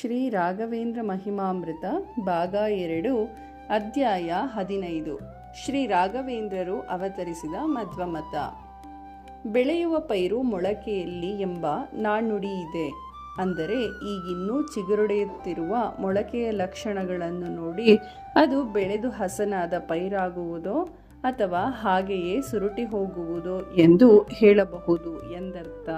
ಶ್ರೀ ರಾಘವೇಂದ್ರ ಮಹಿಮಾಮೃತ, ಭಾಗ ಎರಡು, ಅಧ್ಯಾಯ ಹದಿನೈದು. ಶ್ರೀ ರಾಘವೇಂದ್ರರು ಅವತರಿಸಿದ ಮಧ್ವಮತ. ಬೆಳೆಯುವ ಪೈರು ಮೊಳಕೆಯಲ್ಲಿ ಎಂಬ ನಾಣ್ಣುಡಿ ಇದೆ. ಅಂದರೆ, ಈಗಿನ್ನೂ ಚಿಗುರುಡೆಯುತ್ತಿರುವ ಮೊಳಕೆಯ ಲಕ್ಷಣಗಳನ್ನು ನೋಡಿ ಅದು ಬೆಳೆದು ಹಸನಾದ ಪೈರಾಗುವುದೋ ಅಥವಾ ಹಾಗೆಯೇ ಸುರುಟಿ ಹೋಗುವುದೋ ಎಂದು ಹೇಳಬಹುದು ಎಂದರ್ಥ.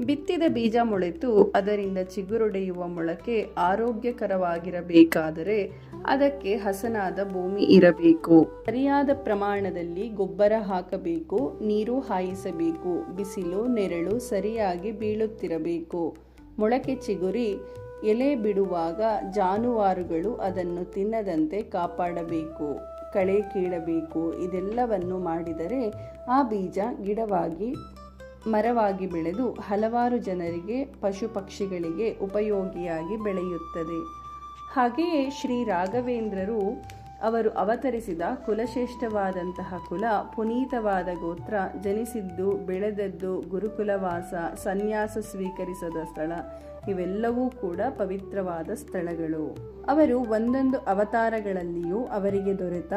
ಬಿತ್ತಿದ ಬೀಜ ಮೊಳೆತು ಅದರಿಂದ ಚಿಗುರೊಡೆಯುವ ಮೊಳಕೆ ಆರೋಗ್ಯಕರವಾಗಿರಬೇಕಾದರೆ ಅದಕ್ಕೆ ಹಸನಾದ ಭೂಮಿ ಇರಬೇಕು. ಸರಿಯಾದ ಪ್ರಮಾಣದಲ್ಲಿ ಗೊಬ್ಬರ ಹಾಕಬೇಕು, ನೀರು ಹಾಯಿಸಬೇಕು, ಬಿಸಿಲು, ನೆರಳು ಸರಿಯಾಗಿ ಬೀಳುತ್ತಿರಬೇಕು. ಮೊಳಕೆ ಚಿಗುರಿ, ಎಲೆ ಬಿಡುವಾಗ ಜಾನುವಾರುಗಳು ಅದನ್ನು ತಿನ್ನದಂತೆ ಕಾಪಾಡಬೇಕು, ಕಳೆ ಕೀಳಬೇಕು, ಇದೆಲ್ಲವನ್ನು ಮಾಡಿದರೆ ಆ ಬೀಜ ಗಿಡವಾಗಿ ಮರವಾಗಿ ಬೆಳೆದು ಹಲವಾರು ಜನರಿಗೆ ಪಶು ಪಕ್ಷಿಗಳಿಗೆ ಉಪಯೋಗಿಯಾಗಿ ಬೆಳೆಯುತ್ತದೆ. ಹಾಗೆಯೇ ಶ್ರೀ ರಾಘವೇಂದ್ರರು ಅವರು ಅವತರಿಸಿದ ಕುಲಶ್ರೇಷ್ಠವಾದಂತಹ ಕುಲ ಪುನೀತವಾದ ಗೋತ್ರ ಜನಿಸಿದ್ದು, ಬೆಳೆದದ್ದು, ಗುರುಕುಲವಾಸ, ಸನ್ಯಾಸ ಸ್ವೀಕರಿಸದ ಸ್ಥಳ. ಇವೆಲ್ಲವೂ ಕೂಡ ಪವಿತ್ರವಾದ ಸ್ಥಳಗಳು. ಅವರು ಒಂದೊಂದು ಅವತಾರಗಳಲ್ಲಿಯೂ ಅವರಿಗೆ ದೊರೆತ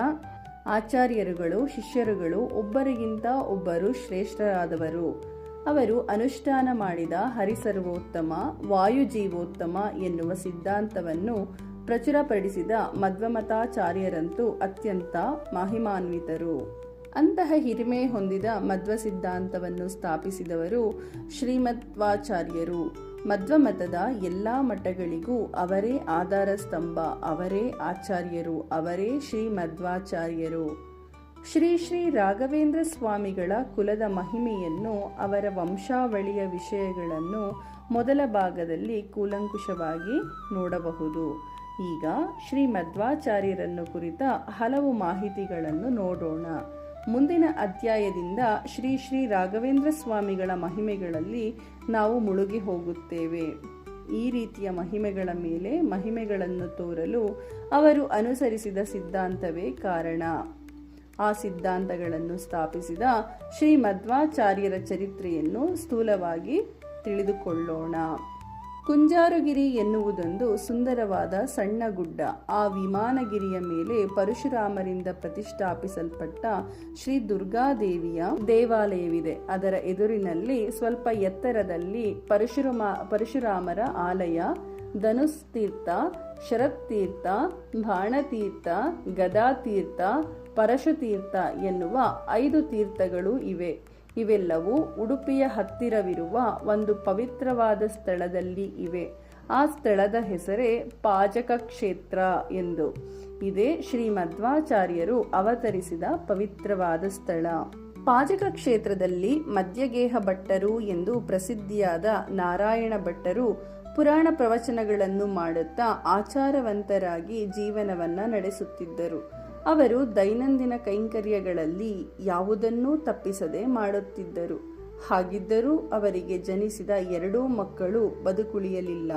ಆಚಾರ್ಯರುಗಳು, ಶಿಷ್ಯರುಗಳು, ಒಬ್ಬರಿಗಿಂತ ಒಬ್ಬರು ಶ್ರೇಷ್ಠರಾದವರು. ಅವರು ಅನುಷ್ಠಾನ ಮಾಡಿದ ಹರಿಸರ್ವೋತ್ತಮ, ವಾಯುಜೀವೋತ್ತಮ ಎನ್ನುವ ಸಿದ್ಧಾಂತವನ್ನು ಪ್ರಚುರಪಡಿಸಿದ ಮಧ್ವಮತಾಚಾರ್ಯರಂತೂ ಅತ್ಯಂತ ಮಹಿಮಾನ್ವಿತರು. ಅಂತಹ ಹಿರಿಮೆ ಹೊಂದಿದ ಮಧ್ವ ಸಿದ್ಧಾಂತವನ್ನು ಸ್ಥಾಪಿಸಿದವರು ಶ್ರೀಮಧ್ವಾಚಾರ್ಯರು ಮಧ್ವಮತದ ಎಲ್ಲ ಮಠಗಳಿಗೂ ಅವರೇ ಆಧಾರ ಸ್ತಂಭ ಅವರೇ ಆಚಾರ್ಯರು, ಅವರೇ ಶ್ರೀ ಮಧ್ವಾಚಾರ್ಯರು ಶ್ರೀ ಶ್ರೀ ರಾಘವೇಂದ್ರ ಸ್ವಾಮಿಗಳ ಕುಲದ ಮಹಿಮೆಯನ್ನು ಅವರ ವಂಶಾವಳಿಯ ವಿಷಯಗಳನ್ನು ಮೊದಲ ಭಾಗದಲ್ಲಿ ಕೂಲಂಕುಷವಾಗಿ ನೋಡಬಹುದು. ಈಗ ಶ್ರೀ ಮಧ್ವಾಚಾರ್ಯರನ್ನು ಕುರಿತ ಹಲವು ಮಾಹಿತಿಗಳನ್ನು ನೋಡೋಣ. ಮುಂದಿನ ಅಧ್ಯಾಯದಿಂದ ಶ್ರೀ ಶ್ರೀ ರಾಘವೇಂದ್ರ ಸ್ವಾಮಿಗಳ ಮಹಿಮೆಗಳಲ್ಲಿ ನಾವು ಮುಳುಗಿ ಹೋಗುತ್ತೇವೆ. ಈ ರೀತಿಯ ಮಹಿಮೆಗಳ ಮೇಲೆ ಮಹಿಮೆಗಳನ್ನು ತೋರಲು ಅವರು ಅನುಸರಿಸಿದ ಸಿದ್ಧಾಂತವೇ ಕಾರಣ. ಆ ಸಿದ್ಧಾಂತಗಳನ್ನು ಸ್ಥಾಪಿಸಿದ ಶ್ರೀ ಮಧ್ವಾಚಾರ್ಯರ ಚರಿತ್ರೆಯನ್ನು ಸ್ಥೂಲವಾಗಿ ತಿಳಿದುಕೊಳ್ಳೋಣ. ಕುಂಜಾರುಗಿರಿ ಎನ್ನುವುದೊಂದು ಸುಂದರವಾದ ಸಣ್ಣ ಗುಡ್ಡ. ಆ ವಿಮಾನಗಿರಿಯ ಮೇಲೆ ಪರಶುರಾಮರಿಂದ ಪ್ರತಿಷ್ಠಾಪಿಸಲ್ಪಟ್ಟ ಶ್ರೀ ದುರ್ಗಾದೇವಿಯ ದೇವಾಲಯವಿದೆ. ಅದರ ಎದುರಿನಲ್ಲಿ ಸ್ವಲ್ಪ ಎತ್ತರದಲ್ಲಿ ಪರಶುರಾಮ, ಪರಶುರಾಮರ ಆಲಯ, ಧನುಸ್ತೀರ್ಥ, ಶರತ್ತೀರ್ಥ ಶರತ್ ತೀರ್ಥ ಬಾಣತೀರ್ಥ ಗದಾತೀರ್ಥ ಪರಶುತೀರ್ಥ ಎನ್ನುವ ಐದು ತೀರ್ಥಗಳು ಇವೆ. ಇವೆಲ್ಲವೂ ಉಡುಪಿಯ ಹತ್ತಿರವಿರುವ ಒಂದು ಪವಿತ್ರವಾದ ಸ್ಥಳದಲ್ಲಿ ಇವೆ. ಆ ಸ್ಥಳದ ಹೆಸರೇ ಪಾಜಕ ಕ್ಷೇತ್ರ ಎಂದು. ಇದೇ ಶ್ರೀ ಮಧ್ವಾಚಾರ್ಯರು ಅವತರಿಸಿದ ಪವಿತ್ರವಾದ ಸ್ಥಳ. ಪಾಜಕ ಕ್ಷೇತ್ರದಲ್ಲಿ ಮಧ್ಯಗೇಹ ಭಟ್ಟರು ಎಂದು ಪ್ರಸಿದ್ಧಿಯಾದ ನಾರಾಯಣ ಭಟ್ಟರು ಪುರಾಣ ಪ್ರವಚನಗಳನ್ನು ಮಾಡುತ್ತಾ ಆಚಾರವಂತರಾಗಿ ಜೀವನವನ್ನ ನಡೆಸುತ್ತಿದ್ದರು. ಅವರು ದೈನಂದಿನ ಕೈಂಕರ್ಯಗಳಲ್ಲಿ ಯಾವುದನ್ನೂ ತಪ್ಪಿಸದೆ ಮಾಡುತ್ತಿದ್ದರು. ಹಾಗಿದ್ದರೂ ಅವರಿಗೆ ಜನಿಸಿದ ಎರಡೂ ಮಕ್ಕಳು ಬದುಕುಳಿಯಲಿಲ್ಲ.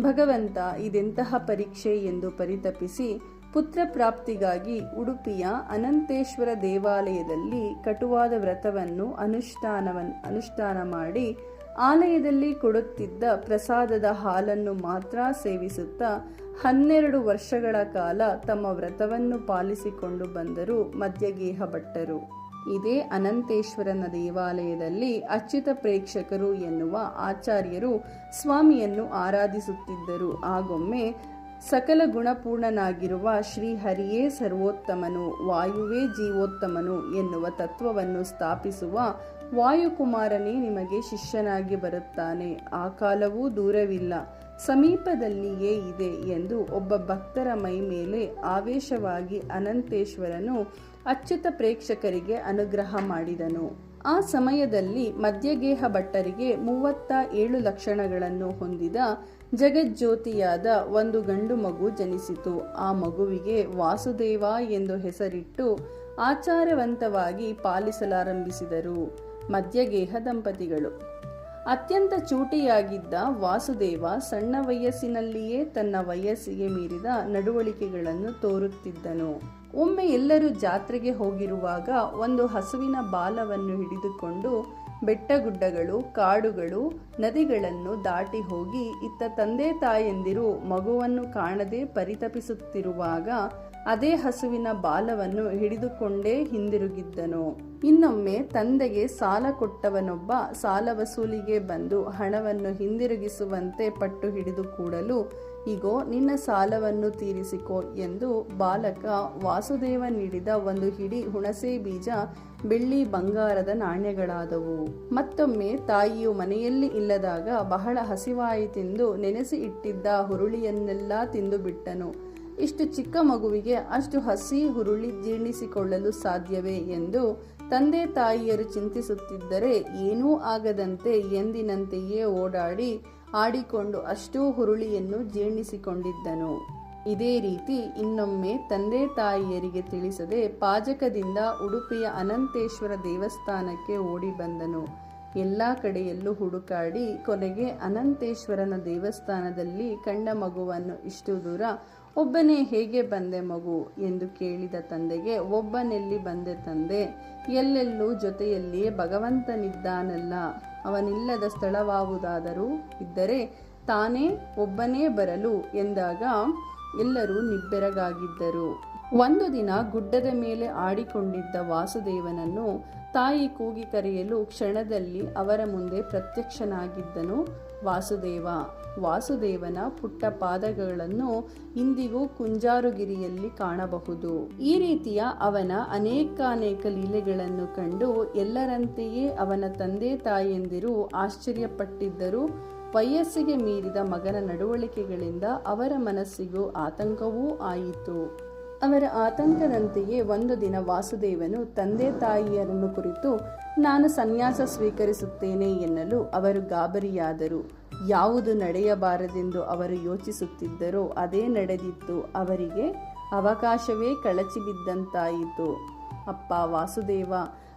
ಭಗವಂತ ಇದೆಂತಹ ಪರೀಕ್ಷೆ ಎಂದು ಪರಿತಪಿಸಿ ಪುತ್ರ ಪ್ರಾಪ್ತಿಗಾಗಿ ಉಡುಪಿಯ ಅನಂತೇಶ್ವರ ದೇವಾಲಯದಲ್ಲಿ ಕಟುವಾದ ವ್ರತವನ್ನು ಅನುಷ್ಠಾನವನ್ನು ಅನುಷ್ಠಾನ ಮಾಡಿ ಆಲಯದಲ್ಲಿ ಕೊಡುತ್ತಿದ್ದ ಪ್ರಸಾದದ ಹಾಲನ್ನು ಮಾತ್ರ ಸೇವಿಸುತ್ತಾ ಹನ್ನೆರಡು ವರ್ಷಗಳ ಕಾಲ ತಮ್ಮ ವ್ರತವನ್ನು ಪಾಲಿಸಿಕೊಂಡು ಬಂದರು ಮಧ್ಯಗೇಹ ಭಟ್ಟರು ಇದೇ ಅನಂತೇಶ್ವರನ ದೇವಾಲಯದಲ್ಲಿ ಅಚ್ಯುತ ಪ್ರೇಕ್ಷಕರು ಎನ್ನುವ ಆಚಾರ್ಯರು ಸ್ವಾಮಿಯನ್ನು ಆರಾಧಿಸುತ್ತಿದ್ದರು. ಆಗೊಮ್ಮೆ ಸಕಲ ಗುಣಪೂರ್ಣನಾಗಿರುವ ಶ್ರೀಹರಿಯೇ ಸರ್ವೋತ್ತಮನು, ವಾಯುವೇ ಜೀವೋತ್ತಮನು ಎನ್ನುವ ತತ್ವವನ್ನು ಸ್ಥಾಪಿಸುವ ವಾಯುಕುಮಾರನೇ ನಿಮಗೆ ಶಿಷ್ಯನಾಗಿ ಬರುತ್ತಾನೆ. ಆ ಕಾಲವೂ ದೂರವಿಲ್ಲ. ಸಮೀಪದಲ್ಲಿಯೇ ಇದೆ ಎಂದು ಒಬ್ಬ ಭಕ್ತರ ಮೈ ಮೇಲೆ ಆವೇಶವಾಗಿ ಅನಂತೇಶ್ವರನು ಅಚ್ಯುತ ಪ್ರೇಕ್ಷಕರಿಗೆ ಅನುಗ್ರಹ ಮಾಡಿದನು. ಆ ಸಮಯದಲ್ಲಿ ಮಧ್ಯಗೇಹ ಭಟ್ಟರಿಗೆ ಮೂವತ್ತ ಏಳು ಲಕ್ಷಣಗಳನ್ನು ಹೊಂದಿದ ಜಗಜ್ಯೋತಿಯಾದ ಒಂದು ಗಂಡು ಮಗು ಜನಿಸಿತು. ಆ ಮಗುವಿಗೆ ವಾಸುದೇವ ಎಂದು ಹೆಸರಿಟ್ಟು ಆಚಾರವಂತವಾಗಿ ಪಾಲಿಸಲಾರಂಭಿಸಿದರು. ಮಧ್ಯಗೇಹ ದಂಪತಿಗಳು ಅತ್ಯಂತ ಚೂಟಿಯಾಗಿದ್ದ ವಾಸುದೇವ ಸಣ್ಣ ವಯಸ್ಸಿನಲ್ಲಿಯೇ ತನ್ನ ವಯಸ್ಸಿಗೆ ಮೀರಿದ ನಡವಳಿಕೆಗಳನ್ನು ತೋರುತ್ತಿದ್ದನು. ಒಮ್ಮೆ ಎಲ್ಲರೂ ಜಾತ್ರೆಗೆ ಹೋಗಿರುವಾಗ ಒಂದು ಹಸುವಿನ ಬಾಲವನ್ನು ಹಿಡಿದುಕೊಂಡು ಬೆಟ್ಟಗುಡ್ಡಗಳು, ಕಾಡುಗಳು, ನದಿಗಳನ್ನು ದಾಟಿ ಹೋಗಿ ಇತ್ತ ತಂದೆ ತಾಯಂದಿರು ಮಗುವನ್ನು ಕಾಣದೆ ಪರಿತಪಿಸುತ್ತಿರುವಾಗ ಅದೇ ಹಸುವಿನ ಬಾಲವನ್ನು ಹಿಡಿದುಕೊಂಡೇ ಹಿಂದಿರುಗಿದ್ದನು. ಇನ್ನೊಮ್ಮೆ ತಂದೆಗೆ ಸಾಲ ಕೊಟ್ಟವನೊಬ್ಬ ಸಾಲ ವಸೂಲಿಗೆ ಬಂದು ಹಣವನ್ನು ಹಿಂದಿರುಗಿಸುವಂತೆ ಪಟ್ಟು ಹಿಡಿದು ಕೂಡಲು, ಇಗೋ, ನಿನ್ನ ಸಾಲವನ್ನು ತೀರಿಸಿಕೊ ಎಂದು ಬಾಲಕ ವಾಸುದೇವ ನೀಡಿದ ಒಂದು ಹಿಡಿ ಹುಣಸೆ ಬೀಜ ಬೆಳ್ಳಿ ಬಂಗಾರದ ನಾಣ್ಯಗಳಾದವು. ಮತ್ತೊಮ್ಮೆ ತಾಯಿಯು ಮನೆಯಲ್ಲಿ ಇಲ್ಲದಾಗ ಬಹಳ ಹಸಿವಾಯಿತೆಂದು ನೆನೆಸಿ ಇಟ್ಟಿದ್ದ ಹುರುಳಿಯನ್ನೆಲ್ಲ ತಿಂದು ಬಿಟ್ಟನು ಇಷ್ಟು ಚಿಕ್ಕ ಮಗುವಿಗೆ ಅಷ್ಟು ಹಸಿ ಹುರುಳಿ ಜೀರ್ಣಿಸಿಕೊಳ್ಳಲು ಸಾಧ್ಯವೇ ಎಂದು ತಂದೆ ತಾಯಿಯರು ಚಿಂತಿಸುತ್ತಿದ್ದರೆ ಏನೂ ಆಗದಂತೆ ಎಂದಿನಂತೆಯೇ ಓಡಾಡಿ ಆಡಿಕೊಂಡು ಅಷ್ಟೂ ಹುರುಳಿಯನ್ನು ಜೀರ್ಣಿಸಿಕೊಂಡಿದ್ದನು. ಇದೇ ರೀತಿ ಇನ್ನೊಮ್ಮೆ ತಂದೆ ತಾಯಿಯರಿಗೆ ತಿಳಿಸದೆ ಪಾಜಕದಿಂದ ಉಡುಪಿಯ ಅನಂತೇಶ್ವರ ದೇವಸ್ಥಾನಕ್ಕೆ ಓಡಿ ಬಂದನು. ಎಲ್ಲ ಕಡೆಯಲ್ಲೂ ಹುಡುಕಾಡಿ ಕೊನೆಗೆ ಅನಂತೇಶ್ವರನ ದೇವಸ್ಥಾನದಲ್ಲಿ ಕಂಡ ಮಗುವನ್ನು ಇಷ್ಟು ದೂರ ಒಬ್ಬನೇ ಹೇಗೆ ಬಂದೆ ಮಗು ಎಂದು ಕೇಳಿದ ತಂದೆಗೆ, ಒಬ್ಬನೆಲ್ಲಿ ಬಂದೆ ತಂದೆ, ಎಲ್ಲೆಲ್ಲೂ ಜೊತೆಯಲ್ಲಿಯೇ ಭಗವಂತನಿದ್ದಾನಲ್ಲ, ಅವನಿಲ್ಲದ ಸ್ಥಳವಾವುದಾದರೂ ಇದ್ದರೆ ತಾನೇ ಒಬ್ಬನೇ ಬರಲು ಎಂದಾಗ ಎಲ್ಲರೂ ನಿಬ್ಬೆರಗಾಗಿದ್ದರು. ಒಂದು ದಿನ ಗುಡ್ಡದ ಮೇಲೆ ಆಡಿಕೊಂಡಿದ್ದ ವಾಸುದೇವನನ್ನು ತಾಯಿ ಕೂಗಿ ಕರೆಯಲು ಕ್ಷಣದಲ್ಲಿ ಅವರ ಮುಂದೆ ಪ್ರತ್ಯಕ್ಷನಾಗಿದ್ದನು ವಾಸುದೇವ. ವಾಸುದೇವನ ಪುಟ್ಟ ಪಾದಗಳನ್ನು ಇಂದಿಗೂ ಕುಂಜಾರುಗಿರಿಯಲ್ಲಿ ಕಾಣಬಹುದು. ಈ ರೀತಿಯ ಅವನ ಅನೇಕಾನೇಕ ಲೀಲೆಗಳನ್ನು ಕಂಡು ಎಲ್ಲರಂತೆಯೇ ಅವನ ತಂದೆ ತಾಯಿಯಂದಿರು ಆಶ್ಚರ್ಯಪಟ್ಟಿದ್ದರು ವಯಸ್ಸಿಗೆ ಮೀರಿದ ಮಗನ ನಡವಳಿಕೆಗಳಿಂದ ಅವರ ಮನಸ್ಸಿಗೂ ಆತಂಕವೂ ಆಯಿತು. ಅವರ ಆತಂಕದಂತೆಯೇ ಒಂದು ದಿನ ವಾಸುದೇವನು ತಂದೆ ತಾಯಿಯರನ್ನು ಕುರಿತು, ನಾನು ಸನ್ಯಾಸ ಸ್ವೀಕರಿಸುತ್ತೇನೆ ಎನ್ನಲು ಅವರು ಗಾಬರಿಯಾದರು. ಯಾವುದು ನಡೆಯಬಾರದೆಂದು ಅವರು ಯೋಚಿಸುತ್ತಿದ್ದರೋ ಅದೇ ನಡೆದಿತ್ತು. ಅವರಿಗೆ ಅವಕಾಶವೇ ಕಳಚಿ ಬಿದ್ದಂತಾಯಿತು. ಅಪ್ಪ ವಾಸುದೇವ,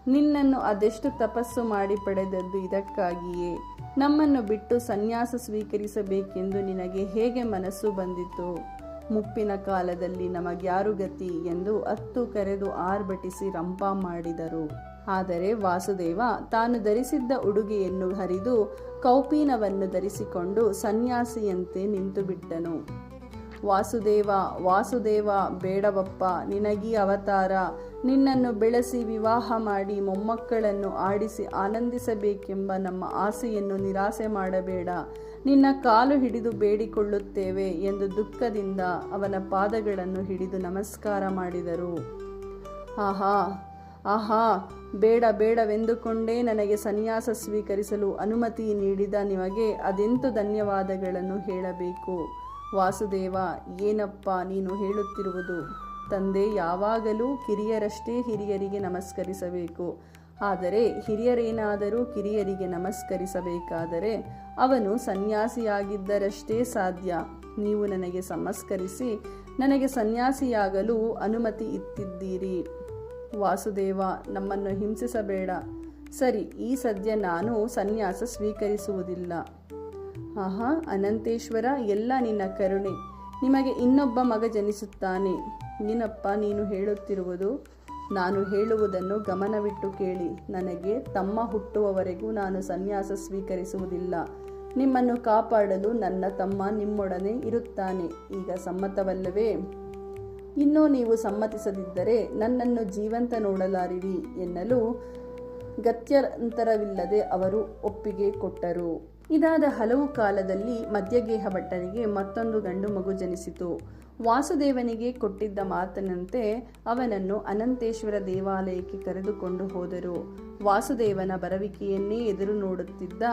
ನಿನ್ನನ್ನು ಅದೆಷ್ಟು ತಪಸ್ಸು ಮಾಡಿ ಪಡೆದದ್ದು ಇದಕ್ಕಾಗಿಯೇ. ನಮ್ಮನ್ನು ಬಿಟ್ಟು ಸನ್ಯಾಸ ಸ್ವೀಕರಿಸಬೇಕೆಂದು ನಿನಗೆ ಹೇಗೆ ಮನಸ್ಸು ಬಂದಿತು ಮುಪ್ಪಿನ ಕಾಲದಲ್ಲಿ ನಮಗ್ಯಾರು ಗತಿ ಎಂದು ಅತ್ತು ಕರೆದು ಆರ್ಭಟಿಸಿ ರಂಪ ಮಾಡಿದರು. ಆದರೆ ವಾಸುದೇವ ತಾನು ಧರಿಸಿದ್ದ ಉಡುಗೆಯನ್ನು ಹರಿದು ಕೌಪೀನವನ್ನು ಧರಿಸಿಕೊಂಡು ಸನ್ಯಾಸಿಯಂತೆ ನಿಂತು ಬಿಟ್ಟನು ವಾಸುದೇವ ವಾಸುದೇವ ಬೇಡವಪ್ಪ, ನಿನಗೀ ಅವತಾರ. ನಿನ್ನನ್ನು ಬೆಳೆಸಿ ವಿವಾಹ ಮಾಡಿ ಮೊಮ್ಮಕ್ಕಳನ್ನು ಆಡಿಸಿ ಆನಂದಿಸಬೇಕೆಂಬ ನಮ್ಮ ಆಸೆಯನ್ನು ನಿರಾಸೆ ಮಾಡಬೇಡ. ನಿನ್ನ ಕಾಲು ಹಿಡಿದು ಬೇಡಿಕೊಳ್ಳುತ್ತೇವೆ ಎಂದು ದುಃಖದಿಂದ ಅವನ ಪಾದಗಳನ್ನು ಹಿಡಿದು ನಮಸ್ಕಾರ ಮಾಡಿದರು. ಆಹಾ ಆಹಾ, ಬೇಡ, ಬೇಡವೆಂದುಕೊಂಡೇ ನನಗೆ ಸನ್ಯಾಸ ಸ್ವೀಕರಿಸಲು ಅನುಮತಿ ನೀಡಿದ ನಿಮಗೆ ಅದೆಂತು ಧನ್ಯವಾದಗಳನ್ನು ಹೇಳಬೇಕು? ವಾಸುದೇವ, ಏನಪ್ಪ ನೀನು ಹೇಳುತ್ತಿರುವುದು? ತಂದೆ, ಯಾವಾಗಲೂ ಕಿರಿಯರಷ್ಟೇ ಹಿರಿಯರಿಗೆ ನಮಸ್ಕರಿಸಬೇಕು. ಆದರೆ ಹಿರಿಯರೇನಾದರೂ ಕಿರಿಯರಿಗೆ ನಮಸ್ಕರಿಸಬೇಕಾದರೆ ಅವನು ಸನ್ಯಾಸಿಯಾಗಿದ್ದರಷ್ಟೇ ಸಾಧ್ಯ. ನೀವು ನನಗೆ ಸಮಸ್ಕರಿಸಿ ನನಗೆ ಸನ್ಯಾಸಿಯಾಗಲು ಅನುಮತಿ ಇತ್ತಿದ್ದೀರಿ ವಾಸುದೇವ, ನಮ್ಮನ್ನು ಹಿಂಸಿಸಬೇಡ. ಸರಿ, ಈ ಸದ್ಯ ನಾನು ಸನ್ಯಾಸ ಸ್ವೀಕರಿಸುವುದಿಲ್ಲ. ಆಹಾ, ಅನಂತೇಶ್ವರ, ಎಲ್ಲ ನಿನ್ನ ಕರುಣೆ. ನಿಮಗೆ ಇನ್ನೊಬ್ಬ ಮಗ ಜನಿಸುತ್ತಾನೆ. ಏನಪ್ಪ ನೀನು ಹೇಳುತ್ತಿರುವುದು, ನಾನು ಹೇಳುವುದನ್ನು ಗಮನವಿಟ್ಟು ಕೇಳಿ. ನನಗೆ ತಮ್ಮ ಹುಟ್ಟುವವರೆಗೂ ನಾನು ಸನ್ಯಾಸ ಸ್ವೀಕರಿಸುವುದಿಲ್ಲ. ನಿಮ್ಮನ್ನು ಕಾಪಾಡಲು ನನ್ನ ತಮ್ಮ ನಿಮ್ಮೊಡನೆ ಇರುತ್ತಾನೆ. ಈಗ ಸಮ್ಮತವಲ್ಲವೇ? ಇನ್ನೂ ನೀವು ಸಮ್ಮತಿಸದಿದ್ದರೆ ನನ್ನನ್ನು ಜೀವಂತ ನೋಡಲಾರಿರಿ ಎನ್ನಲು ಗತ್ಯಂತರವಿಲ್ಲದೆ ಅವರು ಒಪ್ಪಿಗೆ ಕೊಟ್ಟರು. ಇದಾದ ಹಲವು ಕಾಲದಲ್ಲಿ ಮಧ್ಯಗೇಹ ಭಟ್ಟನಿಗೆ ಮತ್ತೊಂದು ಗಂಡು ಮಗು ಜನಿಸಿತು. ವಾಸುದೇವನಿಗೆ ಕೊಟ್ಟಿದ್ದ ಮಾತಿನಂತೆ ಅವನನ್ನು ಅನಂತೇಶ್ವರ ದೇವಾಲಯಕ್ಕೆ ಕರೆದುಕೊಂಡು ಹೋದರು. ವಾಸುದೇವನ ಬರವಿಕೆಯನ್ನೇ ಎದುರು ನೋಡುತ್ತಿದ್ದ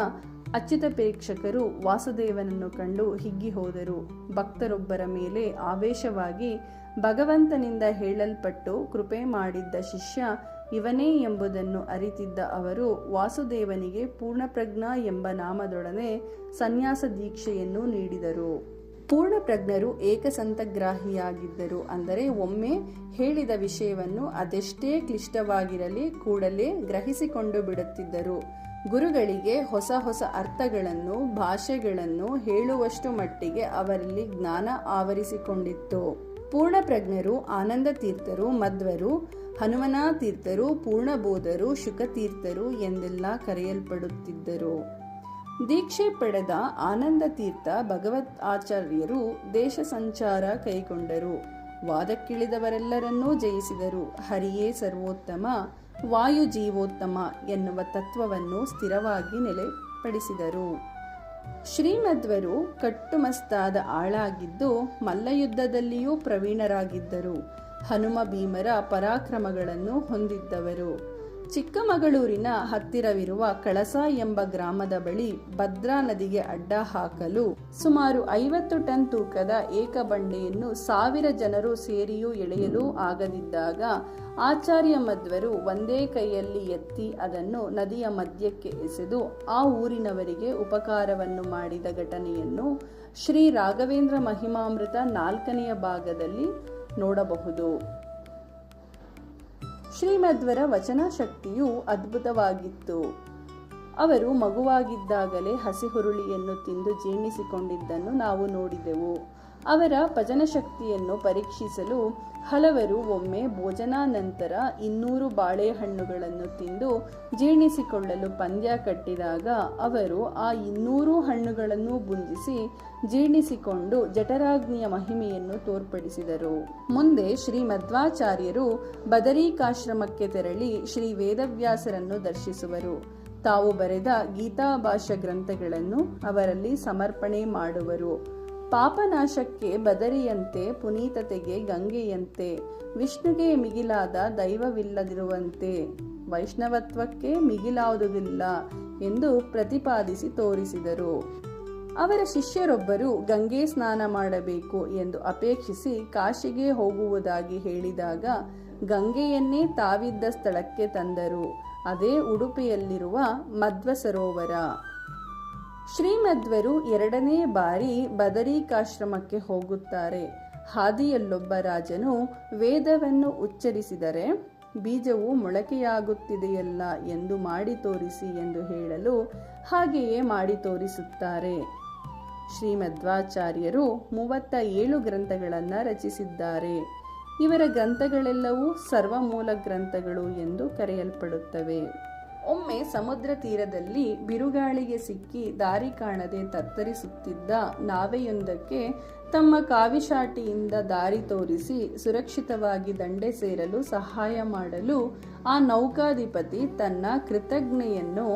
ಅಚ್ಯುತ ಪ್ರೇಕ್ಷಕರು ವಾಸುದೇವನನ್ನು ಕಂಡು ಹಿಗ್ಗಿ ಹೋದರು. ಭಕ್ತರೊಬ್ಬರ ಮೇಲೆ ಆವೇಶವಾಗಿ ಭಗವಂತನಿಂದ ಹೇಳಲ್ಪಟ್ಟು ಕೃಪೆ ಮಾಡಿದ್ದ ಶಿಷ್ಯ ಇವನೇ ಎಂಬುದನ್ನು ಅರಿತಿದ್ದ ಅವರು, ವಾಸುದೇವನಿಗೆ ಪೂರ್ಣಪ್ರಜ್ಞಾ ಎಂಬ ನಾಮದೊಡನೆ ಸನ್ಯಾಸ ದೀಕ್ಷೆಯನ್ನು ನೀಡಿದರು. ಪೂರ್ಣಪ್ರಜ್ಞರು ಏಕಸಂತಗ್ರಾಹಿಯಾಗಿದ್ದರು ಅಂದರೆ ಒಮ್ಮೆ ಹೇಳಿದ ವಿಷಯವನ್ನು ಅದೆಷ್ಟೇ ಕ್ಲಿಷ್ಟವಾಗಿರಲಿ ಕೂಡಲೇ ಗ್ರಹಿಸಿಕೊಂಡು ಬಿಡುತ್ತಿದ್ದರು. ಗುರುಗಳಿಗೆ ಹೊಸ ಹೊಸ ಅರ್ಥಗಳನ್ನು, ಭಾಷೆಗಳನ್ನು ಹೇಳುವಷ್ಟು ಮಟ್ಟಿಗೆ ಅವರಲ್ಲಿ ಜ್ಞಾನ ಆವರಿಸಿಕೊಂಡಿತ್ತು. ಪೂರ್ಣಪ್ರಜ್ಞರು ಆನಂದ ತೀರ್ಥರು ಮಧ್ವರು ಹನುಮನ ತೀರ್ಥರು ಪೂರ್ಣಬೋಧರು, ಶುಕತೀರ್ಥರು ಎಂದೆಲ್ಲ ಕರೆಯಲ್ಪಡುತ್ತಿದ್ದರು. ದೀಕ್ಷೆ ಪಡೆದ ಆನಂದ ತೀರ್ಥ ಭಗವತ್ ಆಚಾರ್ಯರು ದೇಶ ಸಂಚಾರ ಕೈಗೊಂಡರು. ವಾದಕ್ಕಿಳಿದವರೆಲ್ಲರನ್ನೂ ಜಯಿಸಿದರು. ಹರಿಯೇ ಸರ್ವೋತ್ತಮ, ವಾಯು ಜೀವೋತ್ತಮ ಎನ್ನುವ ತತ್ವವನ್ನು ಸ್ಥಿರವಾಗಿ ನೆಲೆಪಡಿಸಿದರು. ಶ್ರೀಮಧ್ವರು ಕಟ್ಟುಮಸ್ತಾದ ಆಳಾಗಿದ್ದು ಮಲ್ಲಯುದ್ಧದಲ್ಲಿಯೂ ಪ್ರವೀಣರಾಗಿದ್ದರು. ಹನುಮ ಭೀಮರ ಪರಾಕ್ರಮಗಳನ್ನು ಹೊಂದಿದ್ದವರು. ಚಿಕ್ಕಮಗಳೂರಿನ ಹತ್ತಿರವಿರುವ ಕಳಸ ಎಂಬ ಗ್ರಾಮದ ಬಳಿ ಭದ್ರಾ ನದಿಗೆ ಅಡ್ಡ ಹಾಕಲು ಸುಮಾರು ಐವತ್ತು ಟನ್ ತೂಕದ ಏಕಬಂಡೆಯನ್ನು ಸಾವಿರ ಜನರು ಸೇರಿಯೂ ಎಳೆಯಲು ಆಗದಿದ್ದಾಗ ಆಚಾರ್ಯ ಮಧ್ವರು ಒಂದೇ ಕೈಯಲ್ಲಿ ಎತ್ತಿ ಅದನ್ನು ನದಿಯ ಮಧ್ಯಕ್ಕೆ ಎಸೆದು ಆ ಊರಿನವರಿಗೆ ಉಪಕಾರವನ್ನು ಮಾಡಿದ ಘಟನೆಯನ್ನು ಶ್ರೀ ರಾಘವೇಂದ್ರ ಮಹಿಮಾಮೃತ ನಾಲ್ಕನೆಯ ಭಾಗದಲ್ಲಿ ನೋಡಬಹುದು. ಶ್ರೀಮಧ್ವರ ವಚನ ಶಕ್ತಿಯು ಅದ್ಭುತವಾಗಿತ್ತು. ಅವರು ಮಗುವಾಗಿದ್ದಾಗಲೇ ಹಸಿ ಹುರುಳಿಯನ್ನು ತಿಂದು ಜೀರ್ಣಿಸಿಕೊಂಡಿದ್ದನ್ನು ನಾವು ನೋಡಿದೆವು. ಅವರ ಪಚನ ಶಕ್ತಿಯನ್ನು ಪರೀಕ್ಷಿಸಲು ಹಲವರು ಒಮ್ಮೆ ಭೋಜನಾನಂತರ ಇನ್ನೂರು ಬಾಳೆಹಣ್ಣುಗಳನ್ನು ತಿಂದು ಜೀರ್ಣಿಸಿಕೊಳ್ಳಲು ಪಂದ್ಯ ಕಟ್ಟಿದಾಗ ಅವರು ಆ ಇನ್ನೂರು ಹಣ್ಣುಗಳನ್ನು ಬುಂಜಿಸಿ ಜೀರ್ಣಿಸಿಕೊಂಡು ಜಠರಾಗ್ನಿಯ ಮಹಿಮೆಯನ್ನು ತೋರ್ಪಡಿಸಿದರು. ಮುಂದೆ ಶ್ರೀ ಮಧ್ವಾಚಾರ್ಯರು ಬದರಿಕಾಶ್ರಮಕ್ಕೆ ತೆರಳಿ ಶ್ರೀ ವೇದವ್ಯಾಸರನ್ನು ದರ್ಶಿಸುವರು. ತಾವು ಬರೆದ ಗೀತಾಭಾಷ ಗ್ರಂಥಗಳನ್ನು ಅವರಲ್ಲಿ ಸಮರ್ಪಣೆ ಮಾಡುವರು. ಪಾಪನಾಶಕ್ಕೆ ಬದರಿಯಂತೆ, ಪುನೀತತೆಗೆ ಗಂಗೆಯಂತೆ, ವಿಷ್ಣುಗೆ ಮಿಗಿಲಾದ ದೈವವಿಲ್ಲದಿರುವಂತೆ, ವೈಷ್ಣವತ್ವಕ್ಕೆ ಮಿಗಿಲಾದುದಿಲ್ಲ ಎಂದು ಪ್ರತಿಪಾದಿಸಿ ತೋರಿಸಿದರು. ಅವರ ಶಿಷ್ಯರೊಬ್ಬರು ಗಂಗೆ ಸ್ನಾನ ಮಾಡಬೇಕು ಎಂದು ಅಪೇಕ್ಷಿಸಿ ಕಾಶಿಗೆ ಹೋಗುವುದಾಗಿ ಹೇಳಿದಾಗ ಗಂಗೆಯನ್ನೇ ತಾವಿದ್ದ ಸ್ಥಳಕ್ಕೆ ತಂದರು. ಅದೇ ಉಡುಪಿಯಲ್ಲಿರುವ ಮಧ್ವ ಸರೋವರ ಶ್ರೀಮಧ್ವರು ಎರಡನೇ ಬಾರಿ ಬದರಿಕಾಶ್ರಮಕ್ಕೆ ಹೋಗುತ್ತಾರೆ. ಹಾದಿಯಲ್ಲೊಬ್ಬ ರಾಜನು ವೇದವನ್ನು ಉಚ್ಚರಿಸಿದರೆ ಬೀಜವು ಮೊಳಕೆಯಾಗುತ್ತಿದೆಯಲ್ಲ ಎಂದು ಮಾಡಿ ತೋರಿಸಿ ಎಂದು ಹೇಳಲು ಹಾಗೆಯೇ ಮಾಡಿ ತೋರಿಸುತ್ತಾರೆ. ಶ್ರೀಮಧ್ವಾಚಾರ್ಯರು ಮೂವತ್ತ ಏಳು ಗ್ರಂಥಗಳನ್ನು ರಚಿಸಿದ್ದಾರೆ. ಇವರ ಗ್ರಂಥಗಳೆಲ್ಲವೂ ಸರ್ವಮೂಲ ಗ್ರಂಥಗಳು ಎಂದು ಕರೆಯಲ್ಪಡುತ್ತವೆ. ಒಮ್ಮೆ ಸಮುದ್ರ ತೀರದಲ್ಲಿ ಬಿರುಗಾಳಿಗೆ ಸಿಕ್ಕಿ ದಾರಿ ಕಾಣದೆ ತತ್ತರಿಸುತ್ತಿದ್ದ ನಾವೆಯೊಂದಕ್ಕೆ ತಮ್ಮ ಕಾವಿಶಾಟಿಯಿಂದ ದಾರಿ ತೋರಿಸಿ ಸುರಕ್ಷಿತವಾಗಿ ದಂಡೆ ಸೇರಲು ಸಹಾಯ ಮಾಡಲು ಆ ನೌಕಾಧಿಪತಿ ತನ್ನ ಕೃತಜ್ಞೆಯನ್ನು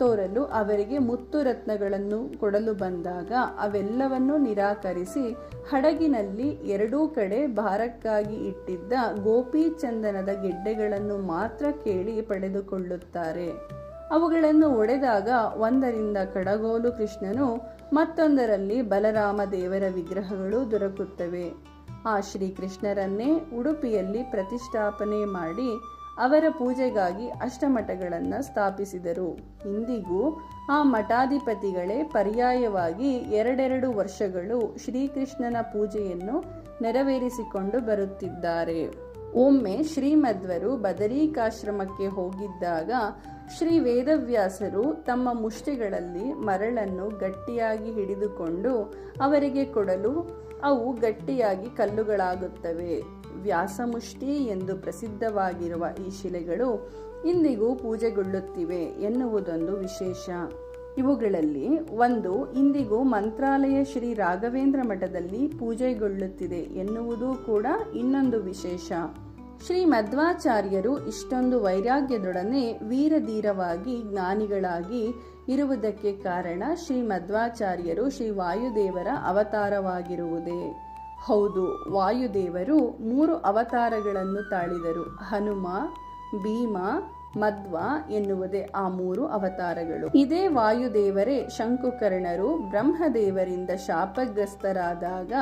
ತೋರಲು ಅವರಿಗೆ ಮುತ್ತು ರತ್ನಗಳನ್ನು ಕೊಡಲು ಬಂದಾಗ ಅವೆಲ್ಲವನ್ನೂ ನಿರಾಕರಿಸಿ ಹಡಗಿನಲ್ಲಿ ಎರಡೂ ಕಡೆ ಭಾರಕ್ಕಾಗಿ ಇಟ್ಟಿದ್ದ ಗೋಪಿ ಚಂದನದ ಗೆಡ್ಡೆಗಳನ್ನು ಮಾತ್ರ ಕೇಳಿ ಪಡೆದುಕೊಳ್ಳುತ್ತಾರೆ. ಅವುಗಳನ್ನು ಒಡೆದಾಗ ಒಂದರಿಂದ ಕಡಗೋಲು ಕೃಷ್ಣನು ಮತ್ತೊಂದರಲ್ಲಿ ಬಲರಾಮ ದೇವರ ವಿಗ್ರಹಗಳು ದೊರಕುತ್ತವೆ. ಆ ಶ್ರೀಕೃಷ್ಣರನ್ನೇ ಉಡುಪಿಯಲ್ಲಿ ಪ್ರತಿಷ್ಠಾಪನೆ ಮಾಡಿ ಅವರ ಪೂಜೆಗಾಗಿ ಅಷ್ಟಮಠಗಳನ್ನು ಸ್ಥಾಪಿಸಿದರು. ಇಂದಿಗೂ ಆ ಮಠಾಧಿಪತಿಗಳೇ ಪರ್ಯಾಯವಾಗಿ ಎರಡೆರಡು ವರ್ಷಗಳು ಶ್ರೀಕೃಷ್ಣನ ಪೂಜೆಯನ್ನು ನೆರವೇರಿಸಿಕೊಂಡು ಬರುತ್ತಿದ್ದಾರೆ. ಒಮ್ಮೆ ಶ್ರೀಮಧ್ವರು ಬದರೀಕಾಶ್ರಮಕ್ಕೆ ಹೋಗಿದ್ದಾಗ ಶ್ರೀ ವೇದವ್ಯಾಸರು ತಮ್ಮ ಮುಷ್ಟಿಗಳಲ್ಲಿ ಮರಳನ್ನು ಗಟ್ಟಿಯಾಗಿ ಹಿಡಿದುಕೊಂಡು ಅವರಿಗೆ ಕೊಡಲು ಅವು ಗಟ್ಟಿಯಾಗಿ ಕಲ್ಲುಗಳಾಗುತ್ತವೆ. ವ್ಯಾಸಮುಷ್ಟಿ ಎಂದು ಪ್ರಸಿದ್ಧವಾಗಿರುವ ಈ ಶಿಲೆಗಳು ಇಂದಿಗೂ ಪೂಜೆಗೊಳ್ಳುತ್ತಿವೆ ಎನ್ನುವುದೊಂದು ವಿಶೇಷ. ಇವುಗಳಲ್ಲಿ ಒಂದು ಇಂದಿಗೂ ಮಂತ್ರಾಲಯ ಶ್ರೀ ರಾಘವೇಂದ್ರ ಮಠದಲ್ಲಿ ಪೂಜೆಗೊಳ್ಳುತ್ತಿದೆ ಎನ್ನುವುದೂ ಕೂಡ ಇನ್ನೊಂದು ವಿಶೇಷ. ಶ್ರೀ ಮಧ್ವಾಚಾರ್ಯರು ಇಷ್ಟೊಂದು ವೈರಾಗ್ಯದೊಡನೆ ವೀರಧೀರವಾಗಿ ಜ್ಞಾನಿಗಳಾಗಿ ಇರುವುದಕ್ಕೆ ಕಾರಣ ಶ್ರೀ ಮಧ್ವಾಚಾರ್ಯರು ಶ್ರೀ ವಾಯುದೇವರ ಅವತಾರವಾಗಿರುವುದೇ. ಹೌದು, ವಾಯುದೇವರು ಮೂರು ಅವತಾರಗಳನ್ನು ತಾಳಿದರು. ಹನುಮ, ಭೀಮ, ಮಧ್ವ ಎನ್ನುವುದೇ ಆ ಮೂರು ಅವತಾರಗಳು. ಇದೇ ವಾಯುದೇವರೇ ಶಂಕುಕರ್ಣರು ಬ್ರಹ್ಮದೇವರಿಂದ ಶಾಪಗ್ರಸ್ತರಾದಾಗ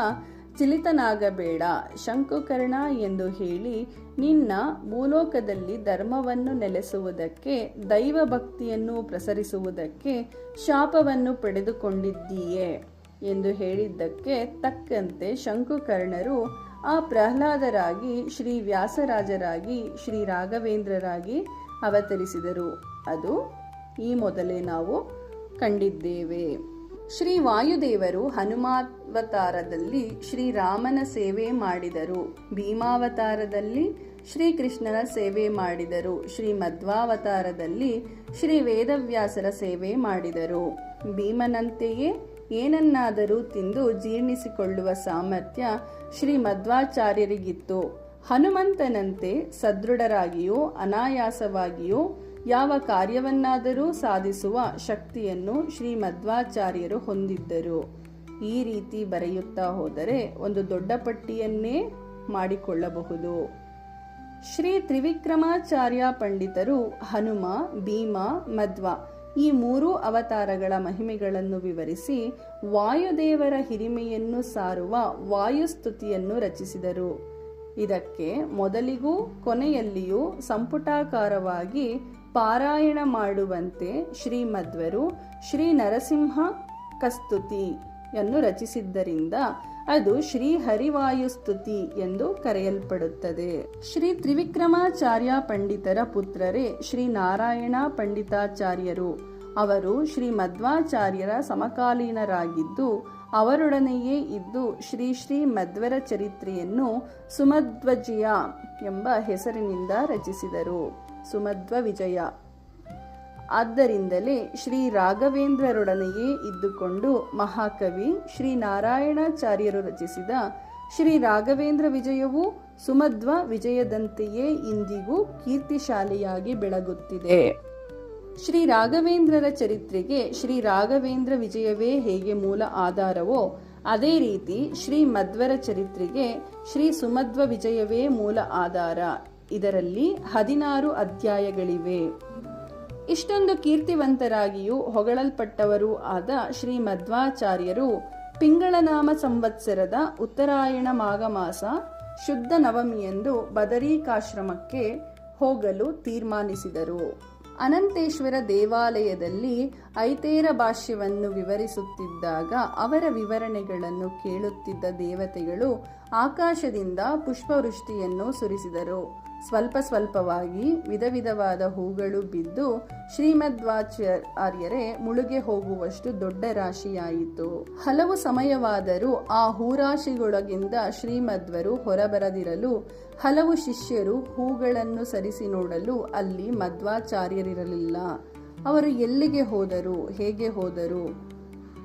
ಚಿಲಿತನಾಗಬೇಡ. ಶಂಕುಕರ್ಣ ಎಂದು ಹೇಳಿ ನಿನ್ನ ಭೂಲೋಕದಲ್ಲಿ ಧರ್ಮವನ್ನು ನೆಲೆಸುವುದಕ್ಕೆ ದೈವ ಭಕ್ತಿಯನ್ನು ಪ್ರಸರಿಸುವುದಕ್ಕೆ ಶಾಪವನ್ನು ಪಡೆದುಕೊಂಡಿದ್ದೀಯೇ. ಎಂದು ಹೇಳಿದ್ದಕ್ಕೆ ತಕ್ಕಂತೆ ಶಂಕುಕರ್ಣರು ಆ ಪ್ರಹ್ಲಾದರಾಗಿ, ಶ್ರೀ ವ್ಯಾಸರಾಜರಾಗಿ, ಶ್ರೀ ರಾಘವೇಂದ್ರರಾಗಿ ಅವತರಿಸಿದರು. ಅದು ಈ ಮೊದಲೇ ನಾವು ಕಂಡಿದ್ದೇವೆ. ಶ್ರೀ ವಾಯುದೇವರು ಹನುಮಾವತಾರದಲ್ಲಿ ಶ್ರೀರಾಮನ ಸೇವೆ ಮಾಡಿದರು. ಭೀಮಾವತಾರದಲ್ಲಿ ಶ್ರೀಕೃಷ್ಣನ ಸೇವೆ ಮಾಡಿದರು. ಶ್ರೀ ಮಧ್ವಾವತಾರದಲ್ಲಿ ಶ್ರೀ ವೇದವ್ಯಾಸರ ಸೇವೆ ಮಾಡಿದರು. ಭೀಮನಂತೆಯೇ ಏನನ್ನಾದರೂ ತಿಂದು ಜೀರ್ಣಿಸಿಕೊಳ್ಳುವ ಸಾಮರ್ಥ್ಯ ಶ್ರೀ ಮಧ್ವಾಚಾರ್ಯರಿಗಿತ್ತು ಹನುಮಂತನಂತೆ ಸದೃಢರಾಗಿಯೂ ಅನಾಯಾಸವಾಗಿಯೂ ಯಾವ ಕಾರ್ಯವನ್ನಾದರೂ ಸಾಧಿಸುವ ಶಕ್ತಿಯನ್ನು ಶ್ರೀ ಮಧ್ವಾಚಾರ್ಯರು ಹೊಂದಿದ್ದರು. ಈ ರೀತಿ ಬರೆಯುತ್ತಾ ಹೋದರೆ ಒಂದು ದೊಡ್ಡ ಪಟ್ಟಿಯನ್ನೇ ಮಾಡಿಕೊಳ್ಳಬಹುದು. ಶ್ರೀ ತ್ರಿವಿಕ್ರಮಾಚಾರ್ಯ ಪಂಡಿತರು ಹನುಮ, ಭೀಮ, ಮಧ್ವ ಈ ಮೂರು ಅವತಾರಗಳ ಮಹಿಮೆಗಳನ್ನು ವಿವರಿಸಿ ವಾಯುದೇವರ ಹಿರಿಮೆಯನ್ನು ಸಾರುವ ವಾಯುಸ್ತುತಿಯನ್ನು ರಚಿಸಿದರು. ಇದಕ್ಕೆ ಮೊದಲಿಗೂ ಕೊನೆಯಲ್ಲಿಯೂ ಸಂಪುಟಾಕಾರವಾಗಿ ಪಾರಾಯಣ ಮಾಡುವಂತೆ ಶ್ರೀಮಧ್ವರು ಶ್ರೀ ನರಸಿಂಹ ಕಸ್ತುತಿಯನ್ನು ರಚಿಸಿದ್ದರಿಂದ ಅದು ಶ್ರೀ ಹರಿವಾಯುಸ್ತುತಿ ಎಂದು ಕರೆಯಲ್ಪಡುತ್ತದೆ. ಶ್ರೀ ತ್ರಿವಿಕ್ರಮಾಚಾರ್ಯ ಪಂಡಿತರ ಪುತ್ರರೇ ಶ್ರೀ ನಾರಾಯಣ ಪಂಡಿತಾಚಾರ್ಯರು. ಅವರು ಶ್ರೀ ಮಧ್ವಾಚಾರ್ಯರ ಸಮಕಾಲೀನರಾಗಿದ್ದು, ಅವರೊಡನೆಯೇ ಇದ್ದು ಶ್ರೀ ಶ್ರೀ ಮಧ್ವರ ಚರಿತ್ರೆಯನ್ನು ಸುಮಧ್ವಜಿಯ ಎಂಬ ಹೆಸರಿನಿಂದ ರಚಿಸಿದರು. ಸುಮಧ್ವ ವಿಜಯ. ಆದ್ದರಿಂದಲೇ ಶ್ರೀ ರಾಘವೇಂದ್ರರೊಡನೆಯೇ ಇದ್ದುಕೊಂಡು ಮಹಾಕವಿ ಶ್ರೀ ನಾರಾಯಣಾಚಾರ್ಯರು ರಚಿಸಿದ ಶ್ರೀ ರಾಘವೇಂದ್ರ ವಿಜಯವು ಸುಮಧ್ವ ವಿಜಯದಂತೆಯೇ ಇಂದಿಗೂ ಕೀರ್ತಿಶಾಲಿಯಾಗಿ ಬೆಳಗುತ್ತಿದೆ. ಶ್ರೀ ರಾಘವೇಂದ್ರರ ಚರಿತ್ರೆಗೆ ಶ್ರೀ ರಾಘವೇಂದ್ರ ವಿಜಯವೇ ಹೇಗೆ ಮೂಲ ಆಧಾರವೋ, ಅದೇ ರೀತಿ ಶ್ರೀ ಮಧ್ವರ ಚರಿತ್ರೆಗೆ ಶ್ರೀ ಸುಮಧ್ವ ವಿಜಯವೇ ಮೂಲ ಆಧಾರ. ಇದರಲ್ಲಿ ಹದಿನಾರು ಅಧ್ಯಾಯಗಳಿವೆ. ಇಷ್ಟೊಂದು ಕೀರ್ತಿವಂತರಾಗಿಯೂ ಹೊಗಳಲ್ಪಟ್ಟವರೂ ಆದ ಶ್ರೀ ಮಧ್ವಾಚಾರ್ಯರು ಪಿಂಗಳನಾಮ ಸಂವತ್ಸರದ ಉತ್ತರಾಯಣ ಮಾಘಮಾಸ ಶುದ್ಧ ನವಮಿಯಂದು ಬದರೀಕಾಶ್ರಮಕ್ಕೆ ಹೋಗಲು ತೀರ್ಮಾನಿಸಿದರು. ಅನಂತೇಶ್ವರ ದೇವಾಲಯದಲ್ಲಿ ಐತೇರ ಭಾಷ್ಯವನ್ನು ವಿವರಿಸುತ್ತಿದ್ದಾಗ ಅವರ ವಿವರಣೆಗಳನ್ನು ಕೇಳುತ್ತಿದ್ದ ದೇವತೆಗಳು ಆಕಾಶದಿಂದ ಪುಷ್ಪವೃಷ್ಟಿಯನ್ನು ಸುರಿಸಿದರು. ಸ್ವಲ್ಪ ಸ್ವಲ್ಪವಾಗಿ ವಿಧ ವಿಧವಾದ ಹೂಗಳು ಬಿದ್ದು ಶ್ರೀಮಧ್ವಾಚಾರ್ಯರೇ ಮುಳುಗೆ ಹೋಗುವಷ್ಟು ದೊಡ್ಡ ರಾಶಿಯಾಯಿತು. ಹಲವು ಸಮಯವಾದರೂ ಆ ಹೂರಾಶಿಗೊಳಗಿಂದ ಶ್ರೀಮದ್ವರು ಹೊರಬರದಿರಲು ಹಲವು ಶಿಷ್ಯರು ಹೂಗಳನ್ನು ಸರಿಸಿ ನೋಡಲು ಅಲ್ಲಿ ಮಧ್ವಾಚಾರ್ಯರಿರಲಿಲ್ಲ ಅವರು ಎಲ್ಲಿಗೆ ಹೋದರು, ಹೇಗೆ ಹೋದರು?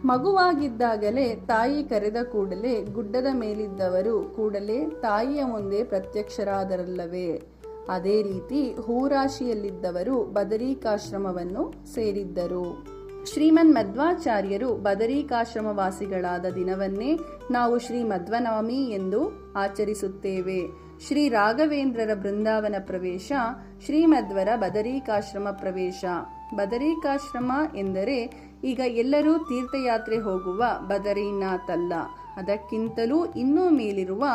ಮಗುವಾಗಿದ್ದಾಗಲೇ ತಾಯಿ ಕರೆದ ಕೂಡಲೇ ಗುಡ್ಡದ ಮೇಲಿದ್ದವರು ಕೂಡಲೇ ತಾಯಿಯ ಮುಂದೆ ಪ್ರತ್ಯಕ್ಷರಾದರಲ್ಲವೇ. ಅದೇ ರೀತಿ ಹೂರಾಶಿಯಲ್ಲಿದ್ದವರು ಬದರೀಕಾಶ್ರಮವನ್ನು ಸೇರಿದ್ದರು. ಶ್ರೀಮನ್ ಮಧ್ವಾಚಾರ್ಯರು ಬದರಿಕಾಶ್ರಮವಾಸಿಗಳಾದ ದಿನವನ್ನೇ ನಾವು ಶ್ರೀ ಮಧ್ವನವಮಿ ಎಂದು ಆಚರಿಸುತ್ತೇವೆ. ಶ್ರೀ ರಾಘವೇಂದ್ರರ ಬೃಂದಾವನ ಪ್ರವೇಶ, ಶ್ರೀಮಧ್ವರ ಬದರೀಕಾಶ್ರಮ ಪ್ರವೇಶ. ಬದರೀಕಾಶ್ರಮ ಎಂದರೆ ಈಗ ಎಲ್ಲರೂ ತೀರ್ಥಯಾತ್ರೆ ಹೋಗುವ ಬದರಿನಾಥಲ್ಲ. ಅದಕ್ಕಿಂತಲೂ ಇನ್ನೂ ಮೇಲಿರುವ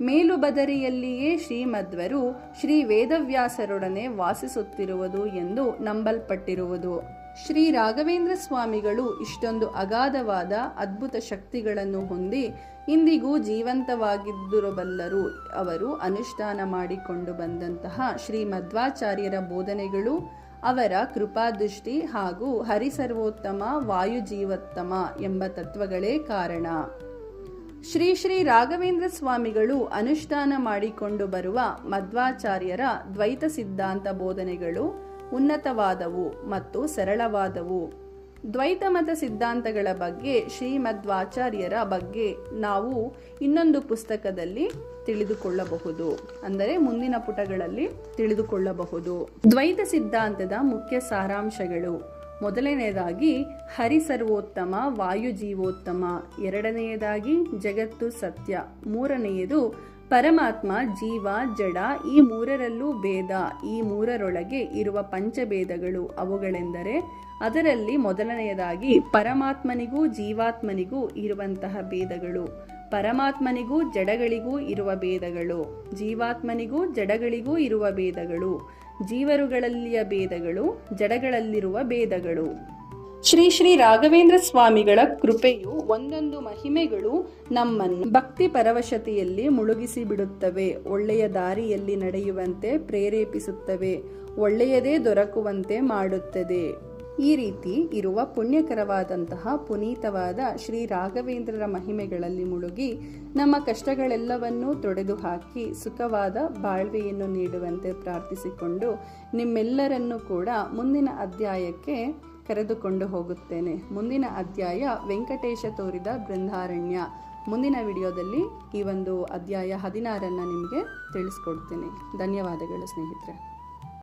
ಮೇಲು ಬದರಿಯಲ್ಲಿಯೇ ಶ್ರೀಮಧ್ವರು ಶ್ರೀ ವೇದವ್ಯಾಸರೊಡನೆ ವಾಸಿಸುತ್ತಿರುವುದು ಎಂದು ನಂಬಲ್ಪಟ್ಟಿರುವುದು. ಶ್ರೀ ರಾಘವೇಂದ್ರ ಸ್ವಾಮಿಗಳು ಇಷ್ಟೊಂದು ಅಗಾಧವಾದ ಅದ್ಭುತ ಶಕ್ತಿಗಳನ್ನು ಹೊಂದಿ ಇಂದಿಗೂ ಜೀವಂತವಾಗಿದ್ದಿರಬಲ್ಲರು. ಅವರು ಅನುಷ್ಠಾನ ಮಾಡಿಕೊಂಡು ಬಂದಂತಹ ಶ್ರೀ ಮಧ್ವಾಚಾರ್ಯರ ಬೋಧನೆಗಳು ಅವರ ಕೃಪಾದೃಷ್ಟಿ ಹಾಗೂ ಹರಿಸರ್ವೋತ್ತಮ ವಾಯುಜೀವೋತ್ತಮ ಎಂಬ ತತ್ವಗಳೇ ಕಾರಣ. ಶ್ರೀ ಶ್ರೀ ರಾಘವೇಂದ್ರ ಸ್ವಾಮಿಗಳು ಅನುಷ್ಠಾನ ಮಾಡಿಕೊಂಡು ಬರುವ ಮಧ್ವಾಚಾರ್ಯರ ದ್ವೈತ ಸಿದ್ಧಾಂತ ಬೋಧನೆಗಳು ಉನ್ನತವಾದವು ಮತ್ತು ಸರಳವಾದವು. ದ್ವೈತ ಮತ ಸಿದ್ಧಾಂತಗಳ ಬಗ್ಗೆ ಶ್ರೀಮಧ್ವಾಚಾರ್ಯರ ಬಗ್ಗೆ ನಾವು ಇನ್ನೊಂದು ಪುಸ್ತಕದಲ್ಲಿ ತಿಳಿದುಕೊಳ್ಳಬಹುದು. ಅಂದರೆ ಮುಂದಿನ ಪುಟಗಳಲ್ಲಿ ತಿಳಿದುಕೊಳ್ಳಬಹುದು. ದ್ವೈತ ಸಿದ್ಧಾಂತದ ಮುಖ್ಯ ಸಾರಾಂಶಗಳು. ಮೊದಲನೆಯದಾಗಿ, ಹರಿಸರ್ವೋತ್ತಮ, ವಾಯುಜೀವೋತ್ತಮ. ಎರಡನೆಯದಾಗಿ, ಜಗತ್ತು ಸತ್ಯ. ಮೂರನೆಯದು ಪರಮಾತ್ಮ, ಜೀವ, ಜಡ ಈ ಮೂರರಲ್ಲೂ ಭೇದ. ಈ ಮೂರರೊಳಗೆ ಇರುವ ಪಂಚಭೇದಗಳು ಅವುಗಳೆಂದರೆ ಅದರಲ್ಲಿ ಮೊದಲನೆಯದಾಗಿ ಪರಮಾತ್ಮನಿಗೂ ಜೀವಾತ್ಮನಿಗೂ ಇರುವಂತಹ ಭೇದಗಳು. ಪರಮಾತ್ಮನಿಗೂ ಜಡಗಳಿಗೂ ಇರುವ ಭೇದಗಳು. ಜೀವಾತ್ಮನಿಗೂ ಜಡಗಳಿಗೂ ಇರುವ ಭೇದಗಳು. ಜೀವರುಗಳಲ್ಲಿಯ ಭೇದಗಳು, ಜಡಗಳಲ್ಲಿರುವ ಭೇದಗಳು. ಶ್ರೀ ಶ್ರೀ ರಾಘವೇಂದ್ರ ಸ್ವಾಮಿಗಳ ಕೃಪೆಯು ಒಂದೊಂದು ಮಹಿಮೆಗಳು ನಮ್ಮನ್ನು ಭಕ್ತಿ ಪರವಶತೆಯಲ್ಲಿ ಮುಳುಗಿಸಿ ಬಿಡುತ್ತವೆ. ಒಳ್ಳೆಯ ದಾರಿಯಲ್ಲಿ ನಡೆಯುವಂತೆ ಪ್ರೇರೇಪಿಸುತ್ತವೆ. ಒಳ್ಳೆಯದೇ ದೊರಕುವಂತೆ ಮಾಡುತ್ತದೆ. ಈ ರೀತಿ ಇರುವ ಪುಣ್ಯಕರವಾದಂತಹ ಪುನೀತವಾದ ಶ್ರೀ ರಾಘವೇಂದ್ರರ ಮಹಿಮೆಗಳಲ್ಲಿ ಮುಳುಗಿ ನಮ್ಮ ಕಷ್ಟಗಳೆಲ್ಲವನ್ನೂ ತೊಡೆದು ಹಾಕಿ ಸುಖವಾದ ಬಾಳ್ವೆಯನ್ನು ನೀಡುವಂತೆ ಪ್ರಾರ್ಥಿಸಿಕೊಂಡು ನಿಮ್ಮೆಲ್ಲರನ್ನೂ ಕೂಡ ಮುಂದಿನ ಅಧ್ಯಾಯಕ್ಕೆ ಕರೆದುಕೊಂಡು ಹೋಗುತ್ತೇನೆ. ಮುಂದಿನ ಅಧ್ಯಾಯ ವೆಂಕಟೇಶ ತೋರಿದ ಬೃಂದಾರಣ್ಯ ಮುಂದಿನ ವಿಡಿಯೋದಲ್ಲಿ ಈ ಒಂದು ಅಧ್ಯಾಯ ಹದಿನಾರನ್ನು ನಿಮಗೆ ತಿಳಿಸ್ಕೊಡ್ತೀನಿ. ಧನ್ಯವಾದಗಳು ಸ್ನೇಹಿತರೆ.